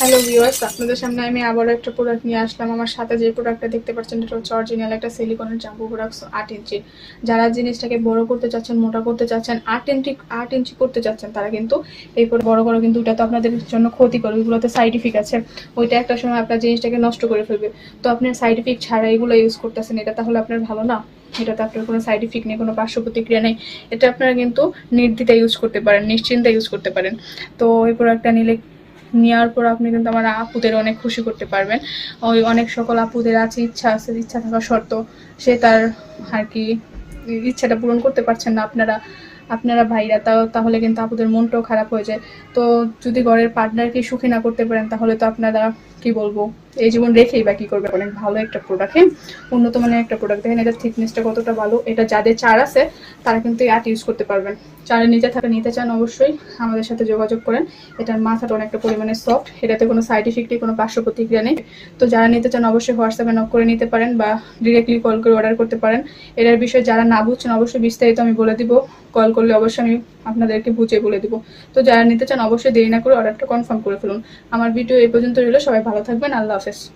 Hello viewers আপনাদের সামনে আমি আবারও একটা প্রোডাক্ট নিয়ে আসলাম। আমার সাথে যে প্রোডাক্টটা দেখতে পাচ্ছেন এটা হচ্ছে অরিজিনাল একটা সিলিকনের জাম্পু প্রোডাক্ট আট ইঞ্চি। যারা জিনিসটাকে বড় করতে চাচ্ছেন, মোটা করতে চাচ্ছেন, আট ইঞ্চি আট ইঞ্চি করতে চাচ্ছেন, তারা কিন্তু এই বড় করো কিন্তু ওটা তো আপনাদের জন্য ক্ষতি ক্ষতিকর। ওইগুলোতে সাইড ইফেক্ট আছে। ওইটা একটা সময় আপনার জিনিসটাকে নষ্ট করে ফেলবে। তো আপনি সাইড ইফেক্ট ছাড়া এগুলো ইউজ করতেছেন, এটা তাহলে আপনার ভালো না। এটাতে আপনার কোনো সাইড ইফেক্ট নেই, কোনো পার্শ্ব প্রতিক্রিয়া নেই। এটা আপনারা কিন্তু নির্দ্বিধা ইউজ করতে পারেন, নিশ্চিন্তে ইউজ করতে পারেন। তো এই প্রোডাক্টটা নিলে নেওয়ার পর আপনি কিন্তু আমার আপুদের অনেক খুশি করতে পারবেন। ওই অনেক সকল আপুদের আছে, ইচ্ছা আছে, ইচ্ছা থাকা শর্ত, সে তার আর কি ইচ্ছাটা পূরণ করতে পারছেন না আপনারা। আপনারা ভাইরা, তাও তাহলে কিন্তু আপুদের মনটাও খারাপ হয়ে যায়। তো যদি ঘরের পার্টনারকে সুখী না করতে পারেন, তাহলে তো আপনারা, কি বলব? এই জীবন রেখেই বা কি করবে? অনেক ভালো একটা প্রোডাক্ট হ্যাঁ উন্নত মানের একটা প্রোডাক্ট দেখেন এটা থিকনেসটা কতটা ভালো। এটা যাদের চার আছে, তারা কিন্তু এই আর্ট ইউজ করতে পারবেন। চারের নিচে থাকা নিতে চান অবশ্যই, আমাদের সাথে যোগাযোগ করেন। এটার মাথাটা অনেকটা পরিমাণে সফট এটাতে কোনো সাইড ইফেক্টই কোনো পার্শ্ব প্রতিক্রিয়া নেই। তো যারা নিতে চান অবশ্যই হোয়াটসঅ্যাপে নক করে নিতে পারেন বা ডিরেক্টলি কল করে অর্ডার করতে পারেন। এটার বিষয়ে যারা না বুঝছেন, অবশ্যই বিস্তারিত আমি বলে দিব। কল করলে অবশ্যই আমি আপনাদেরকে বুঝিয়ে বলে দিব। তো যারা নিতে চান, অবশ্যই দেরি না করে অর্ডারটা কনফার্ম করে ফেলুন। আমার ভিডিও এই পর্যন্ত রইল। সবাই ভালো থাকবেন। আল্লাহ This.